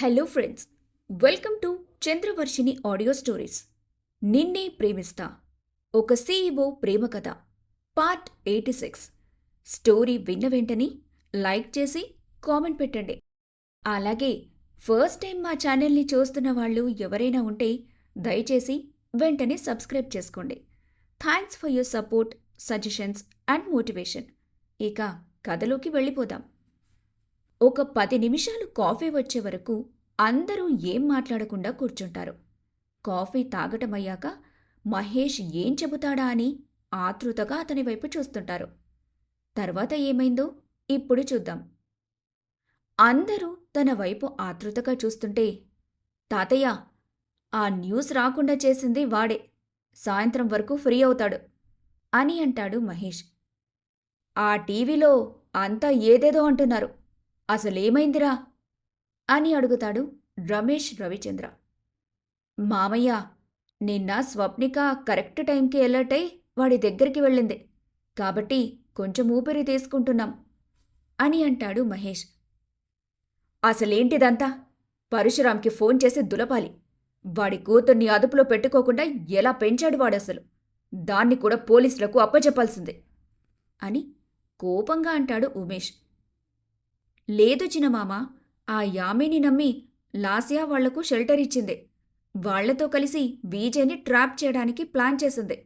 Hello friends welcome to Chandravarshini audio stories. నిన్నే ప్రేమిస్తా. ఒక సీఈఓ ప్రేమ కథ పార్ట్ ఎయిటీ సిక్స్. స్టోరీ విన్న వెంటనే లైక్ చేసి కామెంట్ పెట్టండి. అలాగే ఫస్ట్ టైం మా ఛానల్ని చూస్తున్న వాళ్ళు ఎవరైనా ఉంటే దయచేసి వెంటనే సబ్స్క్రైబ్ చేసుకోండి. Thanks for your support suggestions and motivation. ఇక కథలోకి వెళ్ళిపోదాం. ఒక పది నిమిషాలు కాఫీ వచ్చే వరకు అందరూ ఏం మాట్లాడకుండా కూర్చుంటారు. కాఫీ తాగటమయ్యాక మహేష్ ఏం చెబుతాడా అని ఆతృతగా అతని వైపు చూస్తుంటారు. తర్వాత ఏమైందో ఇప్పుడు చూద్దాం. అందరూ తన వైపు ఆతృతగా చూస్తుంటే తాతయ్య ఆ న్యూస్ రాకుండా చేసింది వాడే. సాయంత్రం వరకు ఫ్రీ అవుతాడు అని అంటాడు మహేష్. ఆ టీవీలో అంతా ఏదేదో అంటున్నారు. అసలేమైందిరా? అని అడుగుతాడు రమేష్ రవిచంద్ర. మామయ్య నిన్న స్వప్నిక కరెక్ట్ టైంకి అలర్ట్ అయి వాడి దగ్గరికి వెళ్ళింది. కాబట్టి కొంచెం ఊపిరి తీసుకుంటున్నాం అని అంటాడు మహేష్. అసలేంటిదంతా? పరశురాంకి ఫోన్ చేసి దులపాలి. వాడి కూతుర్ని అదుపులో పెట్టుకోకుండా ఎలా పెంచాడు వాడసలు? దాన్ని కూడా పోలీసులకు అప్పచెప్పాల్సిందే అని కోపంగా అంటాడు ఉమేష్. లేదు చిన్నమామ ఆ యామిని నమ్మి లాసియా వాళ్ళకు షెల్టర్ ఇచ్చింది. వాళ్ళతో కలిసి వీజేని ట్రాప్ చేయడానికి ప్లాన్ చేసింది.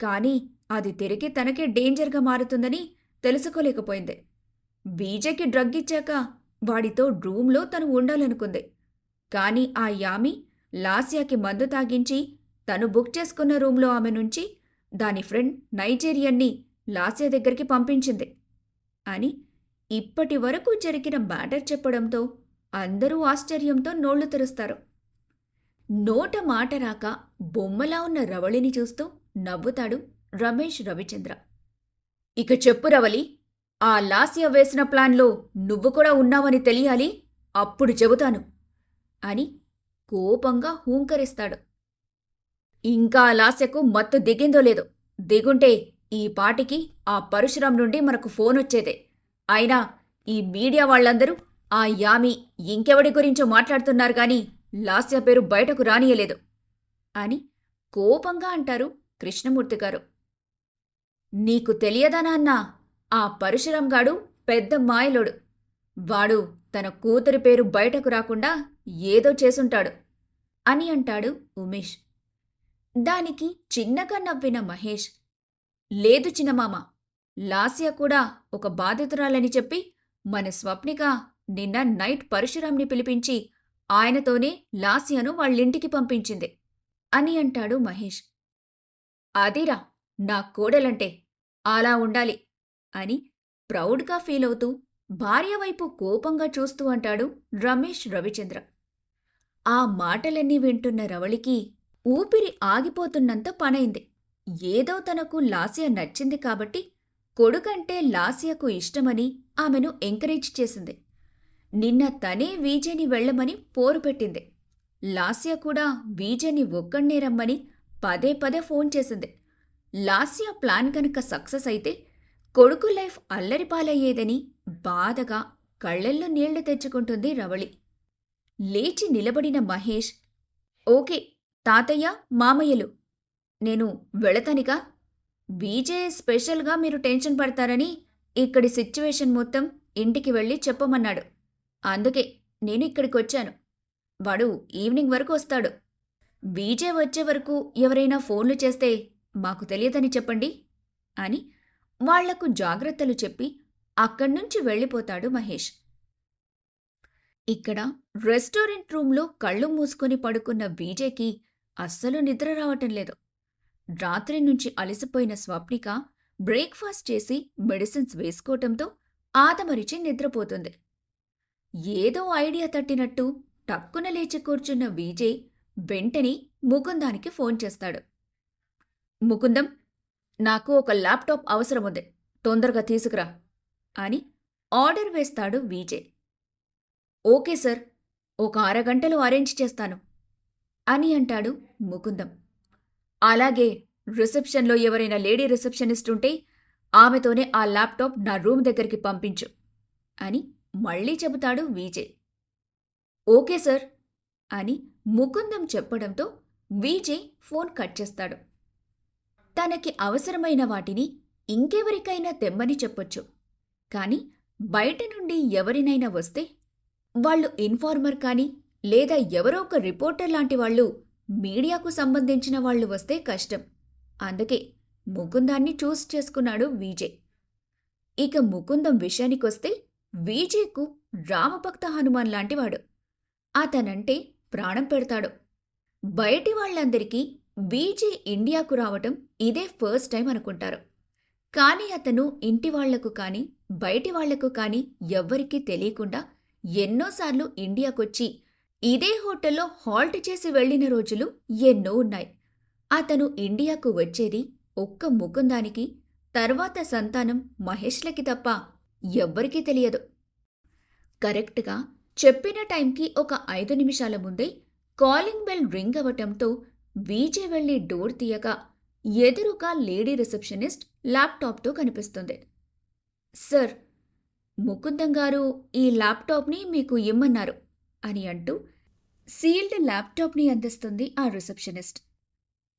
కానీ అది తిరిగి తనకే డేంజర్గా మారుతుందని తెలుసుకోలేకపోయింది. వీజేకి డ్రగ్ ఇచ్చాక వాడితో రూమ్లో తను ఉండాలనుకుంది. కానీ ఆ యామి లాసియాకి మందు తాగించి తను బుక్ చేసుకున్న రూంలో ఆమె నుంచి దాని ఫ్రెండ్ నైజీరియన్ని లాసియా దగ్గరికి పంపించింది అని ఇప్పటి వరకు జరిగిన మ్యాటర్ చెప్పడంతో అందరూ ఆశ్చర్యంతో నోళ్ళు తెరుస్తారు. నోట మాట రాక బొమ్మలా ఉన్న రవళిని చూస్తూ నవ్వుతాడు రమేష్ రవిచంద్ర. ఇక చెప్పు రవలి ఆ లాస్య వేసిన ప్లాన్లో నువ్వు కూడా ఉన్నావని తెలియాలి అప్పుడు చెబుతాను అని కోపంగా హూంకరిస్తాడు. ఇంకా ఆ లాస్యకు మత్తు దిగిందో లేదో దిగుంటే ఈ పాటికి ఆ పరశురాం నుండి మనకు ఫోన్ వచ్చేదే. అయినా ఈ మీడియా వాళ్ళందరూ ఆ యామి ఇంకెవడి గురించో మాట్లాడుతున్నారు గాని లాస్య పేరు బయటకు రానియలేదు అని కోపంగా అంటారు కృష్ణమూర్తి గారు. నీకు తెలియదా నాన్నా? ఆ పరశురాం గాడు పెద్ద మాయలోడు. వాడు తన కూతురి పేరు బయటకు రాకుండా ఏదో చేసుంటాడు అని అంటాడు ఉమేష్. దానికి చిన్నగా నవ్విన మహేష్. లేదు చిన్నమామ లాస్య కూడా ఒక బాధితురాలని చెప్పి మన స్వప్నిక నిన్న నైట్ పరశురాంని పిలిపించి ఆయనతోనే లాస్యను వాళ్ళింటికి పంపించింది అని అంటాడు మహేష్. అదిరా నా కోడలంటే అలా ఉండాలి అని ప్రౌడ్గా ఫీలవుతూ భార్య వైపు కోపంగా చూస్తూ అంటాడు రమేష్ రవిచంద్ర. ఆ మాటలన్నీ వింటున్న రవళికి ఊపిరి ఆగిపోతున్నంత పనైంది. ఏదో తనకు లాస్య నచ్చింది కాబట్టి కొడుకంటే లాస్యకు ఇష్టమని ఆమెను ఎంకరేజ్ చేసింది. నిన్న తనే వీజేని వెళ్ళమని పోరు పెట్టింది. లాస్య కూడా వీజేని ఒక్కణ్ణే రమ్మని పదే పదే ఫోన్ చేసింది. లాస్య ప్లాన్ కనుక సక్సెస్ అయితే కొడుకు లైఫ్ అల్లరిపాలయ్యేదని బాధగా కళ్ళల్లో నీళ్ళు తెచ్చుకుంటుంది రవళి. లేచి నిలబడిన మహేష్ ఓకే తాతయ్య మామయ్యలు నేను వెళతానిగా బీజే స్పెషల్గా మీరు టెన్షన్ పడతారని ఇక్కడి సిచ్యువేషన్ మొత్తం ఇంటికి వెళ్ళి చెప్పమన్నాడు. అందుకే నేను ఇక్కడికి వచ్చాను. వాడు ఈవినింగ్ వరకు వస్తాడు. బీజే వచ్చే వరకు ఎవరైనా ఫోన్లు చేస్తే మాకు తెలియదని చెప్పండి అని వాళ్ళకు జాగ్రత్తలు చెప్పి అక్కడ్నుంచి వెళ్ళిపోతాడు మహేష్. ఇక్కడ రెస్టారెంట్ రూంలో కళ్ళు మూసుకొని పడుకున్న బీజేకి అస్సలు నిద్ర రావటం లేదు. రాత్రి నుంచి అలసిపోయిన స్వప్నిక బ్రేక్ఫాస్ట్ చేసి మెడిసిన్స్ వేసుకోవటంతో ఆదమరిచి నిద్రపోతుంది. ఏదో ఐడియా తట్టినట్టు టక్కున లేచి కూర్చున్న విజయ్ వెంటనే ముకుందానికి ఫోన్ చేస్తాడు. ముకుందం నాకు ఒక ల్యాప్టాప్ అవసరముంది. తొందరగా తీసుకురా అని ఆర్డర్ వేస్తాడు విజయ్. ఓకే సార్ ఒక అరగంటలో అరేంజ్ చేస్తాను అని అంటాడు ముకుందం. అలాగే రిసెప్షన్లో ఎవరైనా లేడీ రిసెప్షనిస్ట్ ఉంటే ఆమెతోనే ఆ ల్యాప్టాప్ నా రూమ్ దగ్గరికి పంపించు అని మళ్ళీ చెబుతాడు విజయ్. ఓకే సార్ అని ముకుందం చెప్పడంతో విజయ్ ఫోన్ కట్ చేస్తాడు. తనకి అవసరమైన వాటిని ఇంకెవరికైనా తెమ్మని చెప్పొచ్చు. కానీ బయట నుండి ఎవరినైనా వస్తే వాళ్ళు ఇన్ఫార్మర్ కానీ లేదా ఎవరో ఒక రిపోర్టర్ లాంటి వాళ్ళు మీడియాకు సంబంధించిన వాళ్ళు వస్తే కష్టం. అందుకే ముకుందాన్ని చూస్ చేసుకున్నాడు విజయ్. ఇక ముకుందం విషయానికొస్తే విజయ్కు రామభక్త హనుమాన్ లాంటివాడు. అతనంటే ప్రాణం పెడతాడు. బయటి వాళ్ళందరికీ విజయ్ ఇండియాకు రావటం ఇదే ఫస్ట్ టైం అనుకుంటారు. కానీ అతను ఇంటి వాళ్ళకు కానీ బయటి వాళ్ళకు కానీ ఎవ్వరికీ తెలియకుండా ఎన్నోసార్లు ఇండియాకొచ్చి ఇదే హోటల్లో హాల్ట్ చేసి వెళ్ళిన రోజులు ఎన్నో ఉన్నాయి. అతను ఇండియాకు వచ్చేది ఒక్క ముకుందానికి తర్వాత సంతానం మహేష్లకి తప్ప ఎవ్వరికీ తెలియదు. కరెక్ట్గా చెప్పిన టైంకి ఒక ఐదు నిమిషాల ముందే కాలింగ్ బెల్ రింగ్ అవటంతో వీజే వెళ్ళి డోర్ తీయక ఎదురుగా లేడీ రిసెప్షనిస్ట్ ల్యాప్టాప్తో కనిపిస్తుంది. సార్ ముకుందం గారు ఈ ల్యాప్టాప్ని మీకు ఇమ్మన్నారు అని అంటూ సీల్డ్ ల్యాప్టాప్ని అందిస్తుంది ఆ రిసెప్షనిస్ట్.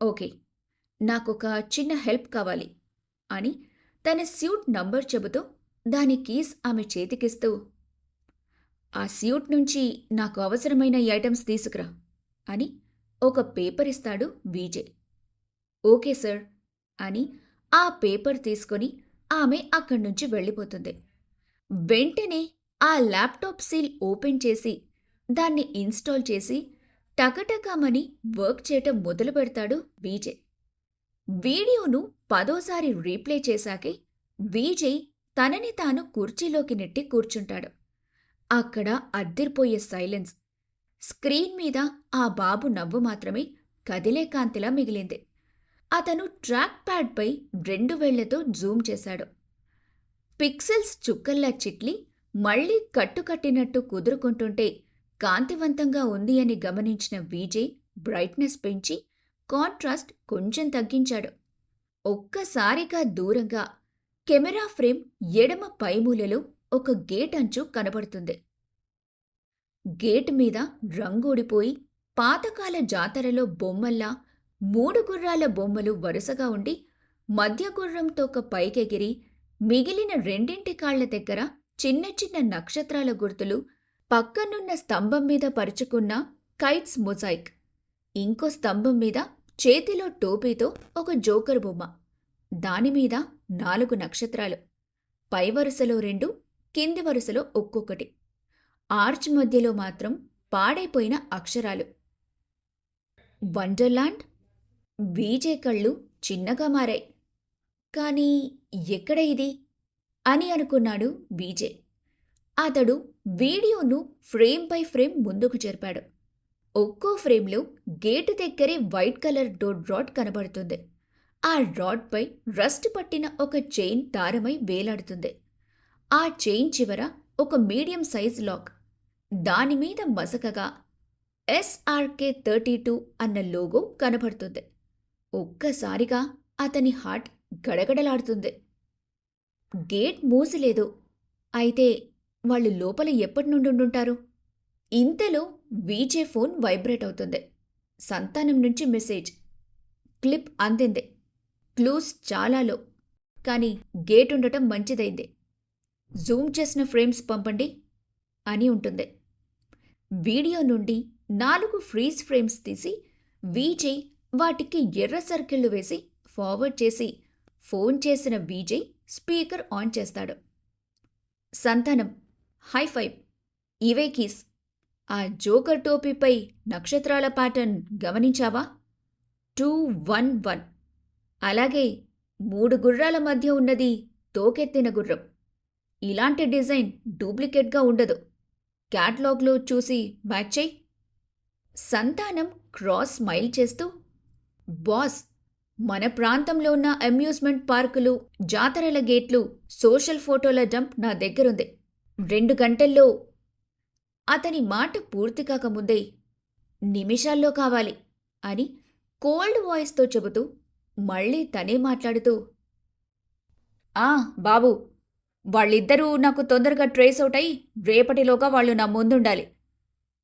ఓకే నాకొక చిన్న హెల్ప్ కావాలి అని తన స్యూట్ నంబర్ చెబుతూ దాని కీస్ ఆమె చేతికిస్తూ ఆ స్యూట్ నుంచి నాకు అవసరమైన ఐటమ్స్ తీసుకురా అని ఒక పేపర్ ఇస్తాడు విజయ్. ఓకే సార్ అని ఆ పేపర్ తీసుకొని ఆమె అక్కడి నుంచి వెళ్ళిపోతుంది. వెంటనే ఆ ల్యాప్టాప్ సీల్ ఓపెన్ చేసి దాన్ని ఇన్స్టాల్ చేసి టకటకామని వర్క్ చేయటం మొదలు పెడతాడు విజయ్. వీడియోను పదోసారి రీప్లే చేశాకే విజయ్ తనని తాను కుర్చీలోకి నెట్టి కూర్చుంటాడు. అక్కడ అద్దిరిపోయే సైలెన్స్. స్క్రీన్ మీద ఆ బాబు నవ్వు మాత్రమే కదిలే కాంతిలా మిగిలింది. అతను ట్రాక్ ప్యాడ్పై రెండు వేళ్ళతో జూమ్ చేశాడు. పిక్సెల్స్ చుక్కల్లా చిట్లి మళ్ళీ కట్టుకట్టినట్టు కుదురుకుంటుంటే కాంతివంతంగా ఉంది అని గమనించిన విజయ్ బ్రైట్నెస్ పెంచి కాంట్రాస్ట్ కొంచెం తగ్గించాడు. ఒక్కసారిగా దూరంగా కెమెరా ఫ్రేమ్ ఎడమ పైమూలలో ఒక గేట్ అంచు కనబడుతుంది. గేట్ మీద రంగూడిపోయి పాతకాల జాతరలో బొమ్మల్లా మూడు గుర్రాల బొమ్మలు వరుసగా ఉండి మధ్య గుర్రంతో ఒక పైకెగిరి మిగిలిన రెండింటి కాళ్ళ దగ్గర చిన్న చిన్న నక్షత్రాల గుర్తులు పక్కనున్న స్తంభం మీద పరుచుకున్న కైట్స్ మొజాయిక్. ఇంకో స్తంభం మీద చేతిలో టోపీతో ఒక జోకర్ బొమ్మ. దానిమీద నాలుగు నక్షత్రాలు. పై వరుసలో రెండు కింది వరుసలో ఒక్కొక్కటి. ఆర్చ్ మధ్యలో మాత్రం పాడైపోయిన అక్షరాలు. వండర్లాండ్ వీజే కళ్ళు చిన్నగా మారాయి. కానీ ఎక్కడ ఇది? అని అనుకున్నాడు బీజే అతడు వీడియోను ఫ్రేమ్ బై ఫ్రేమ్ ముందుకు జరిపాడు. ఒక్కో ఫ్రేమ్లో గేటు దగ్గరే వైట్ కలర్ డోర్ రాడ్ కనబడుతుంది. ఆ రాడ్పై రస్ట్ పట్టిన ఒక చైన్ దారమై వేలాడుతుంది. ఆ చైన్ చివర ఒక మీడియం సైజ్ లాక్. దానిమీద మసకగా ఎస్ఆర్కే థర్టీ టూ అన్న లోగో కనబడుతుంది. ఒక్కసారిగా అతని హార్ట్ గడగడలాడుతుంది. గేట్ మూసలేదు. అయితే వాళ్ళు లోపల ఎప్పటి నుండి ఇంతలో వీజే ఫోన్ వైబ్రేట్ అవుతుంది. సంతానం నుంచి మెసేజ్. క్లిప్ అందింది. క్లూస్ చాలా లో కానీ గేట్ ఉండటం మంచిదైంది. జూమ్ చేసిన ఫ్రేమ్స్ పంపండి అని ఉంటుంది. వీడియో నుండి నాలుగు ఫ్రీజ్ ఫ్రేమ్స్ తీసి వీజే వాటికి ఎర్ర సర్కిళ్ళు వేసి ఫార్వర్డ్ చేసి ఫోన్ చేసిన వీజయ్ స్పీకర్ ఆన్ చేస్తాడు. సంతానం. హై ఫైవ్ ఇవే కీస్. ఆ జోకర్ టోపీపై నక్షత్రాల ప్యాటర్న్ గమనించావా? Two one one. అలాగే మూడు గుర్రాల మధ్య ఉన్నది తోకెత్తిన గుర్రం. ఇలాంటి డిజైన్ డూప్లికేట్గా ఉండదు. క్యాట్లాగ్లో చూసి మ్యాచ్ చెయ్యి. సంతానం క్రాస్ స్మైల్ చేస్తూ బాస్ మన ప్రాంతంలో ఉన్న అమ్యూస్మెంట్ పార్కులు జాతరల గేట్లు సోషల్ ఫోటోల డంప్ నా దగ్గరుంది. రెండు గంటల్లో. అతని మాట పూర్తి కాకముందే నిమిషాల్లో కావాలి అని కోల్డ్ వాయిస్తో చెబుతూ మళ్ళీ తనే మాట్లాడుతూ ఆ బాబు వాళ్ళిద్దరూ నాకు తొందరగా ట్రేస్ అవుట్ అయి రేపటిలోగా వాళ్ళు నా ముందుండాలి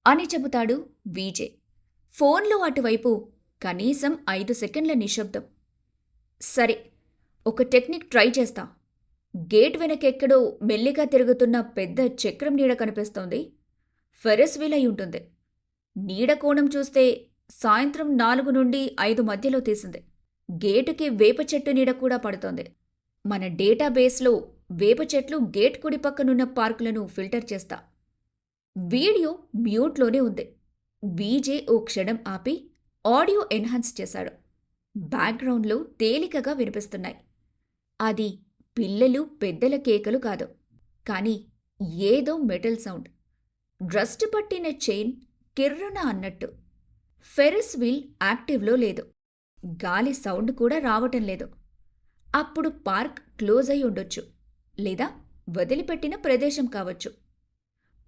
అని చెబుతాడు విజే. ఫోన్లో అటువైపు కనీసం ఐదు సెకండ్ల నిశ్శబ్దం. సరే ఒక టెక్నిక్ ట్రై చేస్తా. గేట్ వెనకెక్కడో మెల్లిగా తిరుగుతున్న పెద్ద చక్రం నీడ కనిపిస్తోంది. ఫెరస్ వీల్ అయి ఉంటుంది. నీడ కోణం చూస్తే సాయంత్రం నాలుగు నుండి ఐదు మధ్యలో తీసింది. గేటుకి వేప చెట్టు నీడ కూడా పడుతోంది. మన డేటాబేస్లో వేప చెట్లు గేట్ కుడి పక్కనున్న పార్కులను ఫిల్టర్ చేస్తా. వీడియో మ్యూట్లోనే ఉంది. వీజే ఓ క్షణం ఆపి ఆడియో ఎన్హాన్స్ చేశాడు. బ్యాక్గ్రౌండ్లో తేలికగా వినిపిస్తున్నాయి. అది పిల్లలు పెద్దల కేకలు కాదు. కానీ ఏదో మెటల్ సౌండ్. డ్రస్ట్ పట్టిన చైన్ కిర్రున అన్నట్టు. ఫెరస్ వీల్ యాక్టివ్లో లేదు. గాలి సౌండ్ కూడా రావటం లేదు. అప్పుడు పార్క్ క్లోజ్ అయి ఉండొచ్చు. లేదా వదిలిపెట్టిన ప్రదేశం కావచ్చు.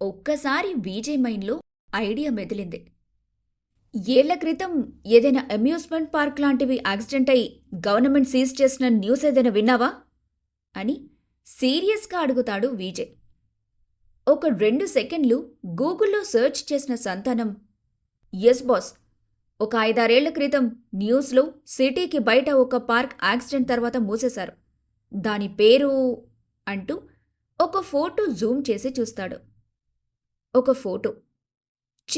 ఒక్కసారి వీజే మైండ్లో ఐడియా మెదిలింది. ఏళ్ళ క్రితం ఏదైనా అమ్యూస్మెంట్ పార్క్ లాంటివి యాక్సిడెంట్ అయి గవర్నమెంట్ సీజ్ చేసిన న్యూస్ ఏదైనా విన్నావా? అని సీరియస్గా అడుగుతాడు విజయ్. ఒక రెండు సెకండ్లు గూగుల్లో సెర్చ్ చేసిన సంతానం ఎస్ బాస్ ఒక ఐదారేళ్ళ క్రితం న్యూస్లో సిటీకి బయట ఒక పార్క్ యాక్సిడెంట్ తర్వాత మూసేశారు. దాని పేరు అంటూ ఒక ఫోటో జూమ్ చేసి చూస్తాడు. ఒక ఫోటో.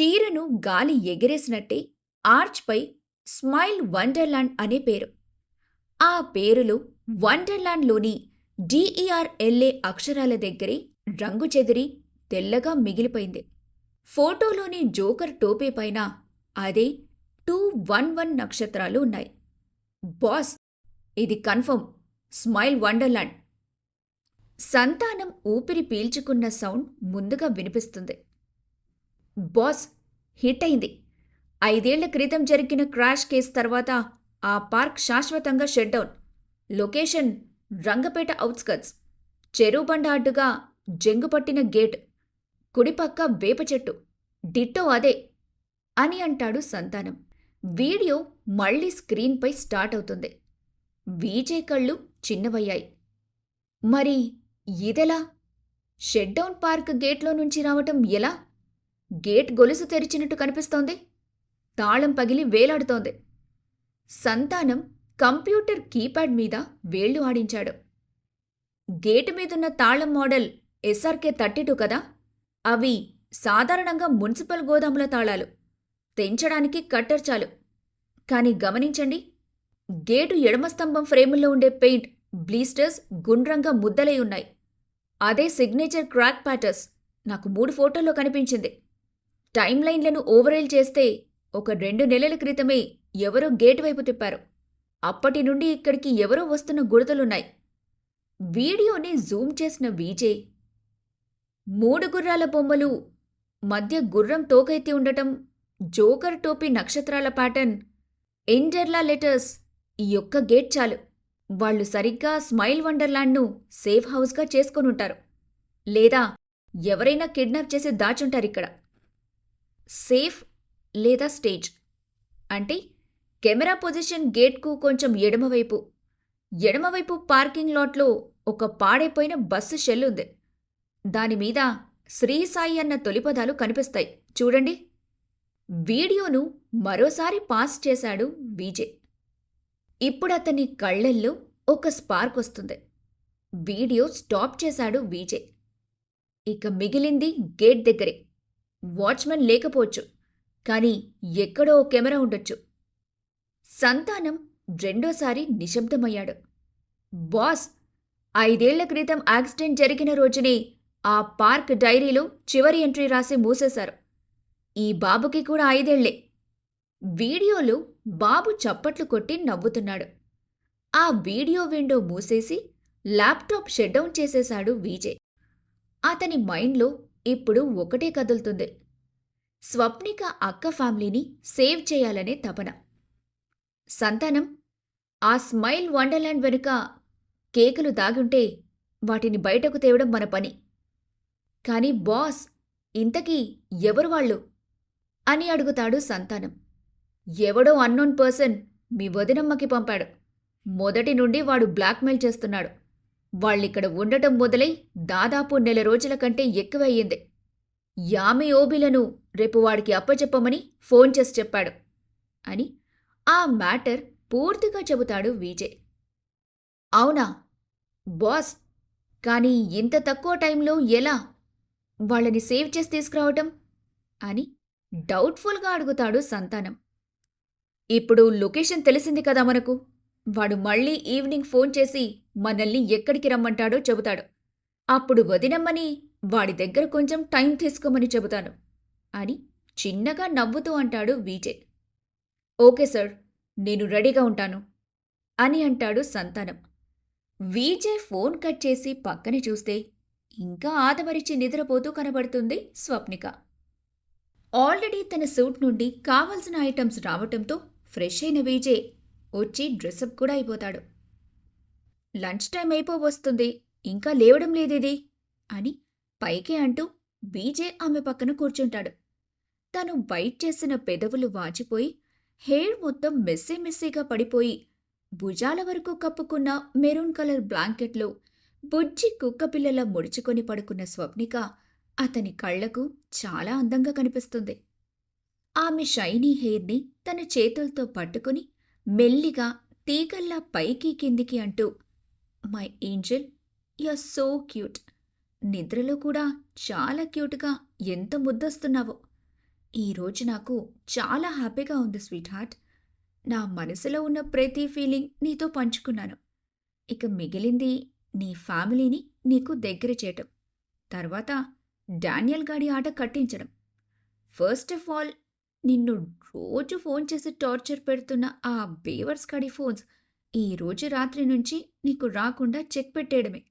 చీరను గాలి ఎగిరేసినట్టే ఆర్చ్పై స్మైల్ వండర్లాండ్ అనే పేరు. ఆ పేరులో వండర్లాండ్లోని డిఈఆర్ఎల్ఏ అక్షరాల దగ్గరే రంగు చెదిరి తెల్లగా మిగిలిపోయింది. ఫోటోలోని జోకర్ టోపీ పైన అదే టూ వన్ వన్ నక్షత్రాలు ఉన్నాయి. బాస్ ఇది కన్ఫర్మ్. Smile wonderland. సంతానం ఊపిరి పీల్చుకున్న సౌండ్ ముందుగా వినిపిస్తుంది. బాస్ హిట్ అయింది. ఐదేళ్ళ క్రితం జరిగిన క్రాష్ కేసు తర్వాత ఆ పార్క్ శాశ్వతంగా shut down location Rangapeta outskirts Cheruvubanda అడ్డుగా జంగుపట్టిన గేట్. కుడిపక్క వేప చెట్టు. డిట్టో అదే అని అంటాడు సంతానం. వీడియో మళ్ళీ స్క్రీన్పై స్టార్ట్ అవుతుంది. వీజే కళ్ళు చిన్నవయ్యాయి. మరి ఇదెలా? షెడ్డౌన్ పార్క్ గేట్లో నుంచి రావటం ఎలా? గేట్ గొలుసు తెరిచినట్టు కనిపిస్తోంది. తాళం పగిలి వేలాడుతోంది. సంతానం కంప్యూటర్ కీప్యాడ్ మీద వేళ్ళు ఆడించాడు. గేటు మీదున్న తాళం మోడల్ ఎస్ఆర్కే థర్టీ టూ కదా? అవి సాధారణంగా మున్సిపల్ గోదాముల తాళాలు. తెంచడానికి కట్టర్ చాలు. కానీ గమనించండి గేటు ఎడమ స్తంభం ఫ్రేముల్లో ఉండే పెయింట్ బ్లీస్టర్స్ గుండ్రంగా ముద్దలై ఉన్నాయి. అదే సిగ్నేచర్ క్రాక్ ప్యాటర్స్. నాకు మూడు ఫోటోల్లో కనిపించింది. టైం లైన్లను ఓవరేల్ చేస్తే ఒక రెండు నెలల క్రితమే ఎవరో గేటు వైపు తిప్పారు. అప్పటి నుండి ఇక్కడికి ఎవరో వస్తున్న గుడతలున్నాయి వీడియోని జూమ్ చేసిన వీజే. మూడు గుర్రాల బొమ్మలు మధ్య గుర్రం తోకైతి ఉండటం జోకర్ టోపీ నక్షత్రాల ప్యాటర్న్ ఇండర్లా లెటర్స్ ఈ ఒక్క గేట్ చాలు. వాళ్ళు సరిగ్గా స్మైల్ వండర్లాండ్ను సేఫ్ హౌస్గా చేసుకొనుంటారు. లేదా ఎవరైనా కిడ్నాప్ చేసి దాచుంటారిక్కడ. సేఫ్ లేదా స్టేజ్. అంటే కెమెరా పొజిషన్ గేట్కు కొంచెం ఎడమవైపు ఎడమవైపు పార్కింగ్ లాట్లో ఒక పాడైపోయిన బస్సు షెల్ ఉంది. దానిమీద శ్రీ సాయి అన్న తొలిపదాలు కనిపిస్తాయి. చూడండి. వీడియోను మరోసారి పాస్ చేశాడు విజయ్. ఇప్పుడు అతని కళ్ళల్లో ఒక స్పార్క్ వస్తుంది. వీడియో స్టాప్ చేశాడు విజయ్. ఇక మిగిలింది గేట్ దగ్గరే. వాచ్మెన్ లేకపోవచ్చు. కానీ ఎక్కడో కెమెరా ఉండొచ్చు. సంతానం రెండోసారి నిశ్శబ్దమయ్యాడు. బాస్ ఐదేళ్ళ క్రితం యాక్సిడెంట్ జరిగిన రోజునే ఆ పార్క్ డైరీలో చివరి ఎంట్రీ రాసి మూసేశారు. ఈ బాబుకి కూడా ఐదేళ్ళే. వీడియోలో బాబు చప్పట్లు కొట్టి నవ్వుతున్నాడు. ఆ వీడియో విండో మూసేసి ల్యాప్టాప్ షట్డౌన్ చేసేశాడు విజయ్. అతని మైండ్లో ఇప్పుడు ఒకటే కదులుతుంది. స్వప్నిక అక్క ఫ్యామిలీని సేవ్ చేయాలనే తపన. సంతానం. ఆ స్మైల్ వండర్లాండ్ వెనుక కేకులు దాగుంటే వాటిని బయటకు తేవడం మన పని. కానీ బాస్ ఇంతకీ ఎవరు వాళ్ళు? అని అడుగుతాడు సంతానం. ఎవడో అన్నోన్ పర్సన్ మీ వదినమ్మకి పంపాడు. మొదటి నుండి వాడు బ్లాక్మెయిల్ చేస్తున్నాడు. వాళ్ళిక్కడ ఉండటం మొదలై దాదాపు నెల రోజుల కంటే ఎక్కువయ్యింది. యామి ఓబిలను రేపు వాడికి అప్పచెప్పమని ఫోన్ చేసి చెప్పాడు అని ఆ మ్యాటర్ పూర్తిగా చెబుతాడు విజయ్. అవునా? బాస్ కానీ ఇంత తక్కువ టైంలో ఎలా? వాళ్ళని సేవ్ చేసి తీసుకురావటం? అని డౌట్ఫుల్గా అడుగుతాడు సంతానం. ఇప్పుడు లొకేషన్ తెలిసింది కదా మనకు. వాడు మళ్ళీ ఈవినింగ్ ఫోన్ చేసి మనల్ని ఎక్కడికి రమ్మంటాడో చెబుతాడు. అప్పుడు వదినమ్మని వాడి దగ్గర కొంచెం టైం తీసుకోమని చెబుతాను అని చిన్నగా నవ్వుతూ అంటాడు విజయ్. ఓకే సార్ నేను రెడీగా ఉంటాను అని అంటాడు సంతానం. విజయ్ ఫోన్ కట్ చేసి పక్కన చూస్తే ఇంకా ఆదమరిచి నిద్రపోతూ కనబడుతుంది స్వప్నిక. ఆల్రెడీ తన సూట్ నుండి కావలసిన ఐటమ్స్ రావటంతో ఫ్రెష్ అయిన విజయ్ వచ్చి డ్రెస్అప్ కూడా అయిపోతాడు. లంచ్ టైం అయిపో వస్తుంది ఇంకా లేవడం లేదేది అని పైకే అంటూ బీజే ఆమె పక్కన కూర్చుంటాడు. తను బైట్ చేసిన పెదవులు వాచిపోయి హెయిర్ మొత్తం మెస్సీ మెస్సీగా పడిపోయి భుజాల వరకు కప్పుకున్న మెరూన్ కలర్ బ్లాంకెట్లో బుజ్జి కుక్కపిల్లల ముడుచుకొని పడుకున్న స్వప్నిక అతని కళ్ళకు చాలా అందంగా కనిపిస్తుంది. ఆమె షైనీ హెయిర్ని తన చేతులతో పట్టుకుని మెల్లిగా తీగల్లా పైకి కిందికి అంటూ my angel you so cute. నిద్రలో కూడా చాలా క్యూట్గా ఎంత ముద్దొస్తున్నావో. ఈరోజు నాకు చాలా హ్యాపీగా ఉంది స్వీట్ హార్ట్ నా మనసులో ఉన్న ప్రతి ఫీలింగ్ నీతో పంచుకున్నాను. ఇక మిగిలింది నీ ఫ్యామిలీని నీకు దగ్గర చేయటం. తర్వాత డానియల్ గాడి ఆట కట్టించడం. ఫస్ట్ ఆఫ్ ఆల్ నిన్ను రోజు ఫోన్ చేసి టార్చర్ పెడుతున్న ఆ బేవర్స్ కాడి ఫోన్స్ ఈ రోజు రాత్రి నుంచి నీకు రాకుండా చెక్ పెట్టేయడమే.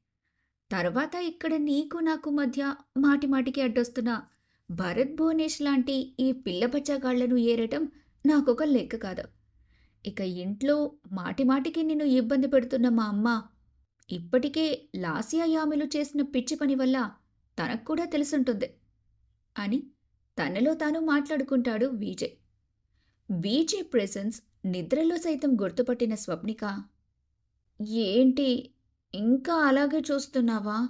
తర్వాత ఇక్కడ నీకు నాకు మధ్య మాటిమాటికి అడ్డొస్తున్న భరత్ భువనేష్ లాంటి ఈ పిల్ల బచ్చగాళ్ళను ఏరటం నాకొక లెక్క కాదు. ఇక ఇంట్లో మాటిమాటికి నిన్ను ఇబ్బంది పెడుతున్న మా అమ్మ ఇప్పటికే లాసియా యామిలు చేసిన పిచ్చి పని వల్ల తనకు కూడా తెలుసుంటుంది అని తనలో తాను మాట్లాడుకుంటాడు విజయ్. విజయ్ ప్రెసెన్స్ నిద్రలో సైతం గుర్తుపట్టిన స్వప్నిక ఏంటి ఇంకా అలాగే చూస్తున్నావా?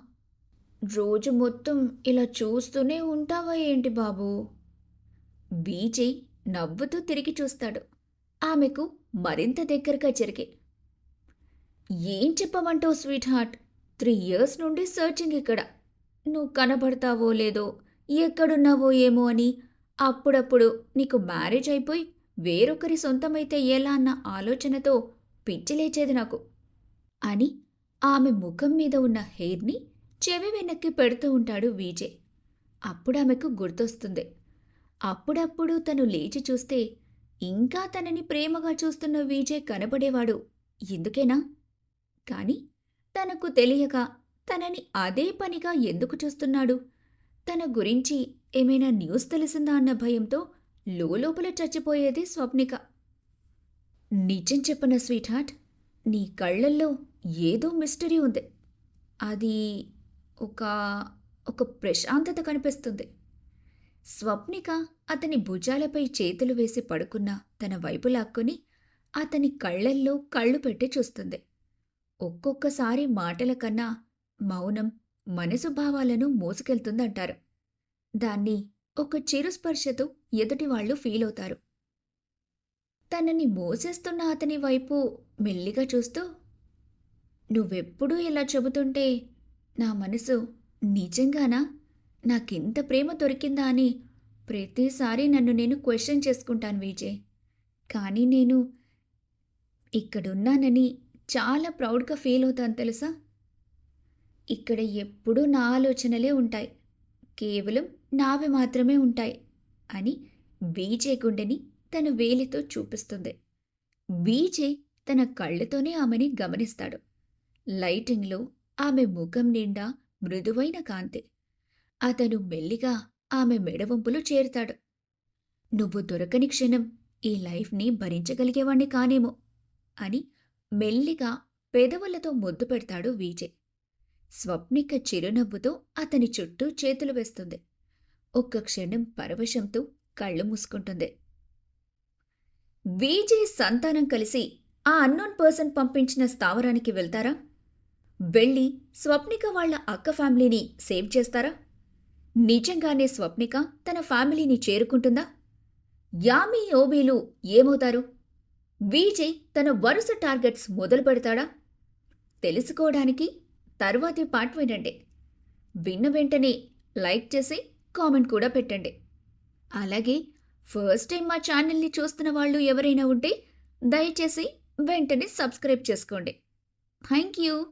రోజు మొత్తం ఇలా చూస్తూనే ఉంటావా ఏంటి బాబు? బీజయ్ నవ్వుతూ తిరిగి చూస్తాడు. ఆమెకు మరింత దగ్గరగా జరిగే. ఏం చెప్పమంటావు స్వీట్ హార్ట్? త్రీ ఇయర్స్ నుండి సర్చింగ్ ఇక్కడ. నువ్వు కనబడతావో లేదో ఎక్కడున్నావో ఏమో అని అప్పుడప్పుడు నీకు మ్యారేజ్ అయిపోయి వేరొకరి సొంతమైతే ఎలా అన్న ఆలోచనతో పిచ్చి లేచేది నాకు. అని ఆమె ముఖం మీద ఉన్న హెయిర్ని చెవి వెనక్కి పెడుతూ ఉంటాడు విజయ్. అప్పుడు ఆమెకు గుర్తొస్తుంది. అప్పుడప్పుడు తను లేచి చూస్తే ఇంకా తనని ప్రేమగా చూస్తున్న విజయ్ కనబడేవాడు ఎందుకేనా? కాని తనకు తెలియక తనని అదే పనిగా ఎందుకు చూస్తున్నాడు? తన గురించి ఏమైనా న్యూస్ తెలిసిందా అన్న భయంతో లోపల చచ్చిపోయేది స్వప్నిక. నిజం చెప్పన స్వీట్ హార్ట్ నీ కళ్ళల్లో ఏదో మిస్టరీ ఉంది. అది ఒక ఒక ప్రశాంతత కనిపిస్తుంది. స్వప్నిక అతని భుజాలపై చేతులు వేసి పడుకున్న తన వైపు లాక్కొని అతని కళ్ళల్లో కళ్ళు పెట్టి చూస్తుంది. ఒక్కొక్కసారి మాటల కన్నా మౌనం మనసు భావాలను మోసుకెళ్తుందంటారు. దాన్ని ఒక చిరు స్పర్శతో ఎదుటివాళ్ళు ఫీల్ అవుతారు. తనని మోసేస్తున్న అతని వైపు మెల్లిగా చూస్తూ నువ్వెప్పుడూ ఇలా చెబుతుంటే నా మనసు నిజంగానా? నాకింత ప్రేమ దొరికిందా అని ప్రతిసారి నన్ను నేను క్వశ్చన్ చేసుకుంటాను విజయ్. కానీ నేను ఇక్కడున్నానని చాలా ప్రౌడ్గా ఫీల్ అవుతాను తెలుసా? ఇక్కడ ఎప్పుడూ నా ఆలోచనలే ఉంటాయి. కేవలం నావి మాత్రమే ఉంటాయి అని బీజే గుండెని తన వేలితో చూపిస్తుంది. బీజే తన కళ్ళతోనే ఆమెని గమనిస్తాడు. లైటింగ్లో ఆమె ముఖం నిండా మృదువైన కాంతి. అతను మెల్లిగా ఆమె మెడవంపులు చేరుతాడు. నువ్వు దొరకని క్షణం ఈ లైఫ్ని భరించగలిగేవాణ్ణి కానేమో అని మెల్లిగా పెదవులతో ముద్దు పెడతాడు విజయ్ స్వప్నిక చిరునవ్వుతో అతని చుట్టూ చేతులు వేస్తుంది. ఒక్క క్షణం పరవశంతో కళ్ళు మూసుకుంటుంది. విజయ్ సంతానం కలిసి ఆ అన్నోన్ పర్సన్ పంపించిన స్థావరానికి వెళ్తారా? వెళ్ళి స్వప్నిక వాళ్ళ అక్క ఫ్యామిలీని సేవ్ చేస్తారా? నిజంగానే స్వప్నిక తన ఫ్యామిలీని చేరుకుంటుందా? యామీ ఓబీలు ఏమవుతారు? విజయ్ తన వరుస టార్గెట్స్ మొదలు పెడతాడా? తెలుసుకోవడానికి తర్వాతి పార్ట్ వినండి. విన్న వెంటనే లైక్ చేసి కామెంట్ కూడా పెట్టండి. అలాగే ఫస్ట్ టైం మా ఛానల్ని చూస్తున్న వాళ్ళు ఎవరైనా ఉంటే దయచేసి వెంటనే సబ్స్క్రైబ్ చేసుకోండి. Thank you.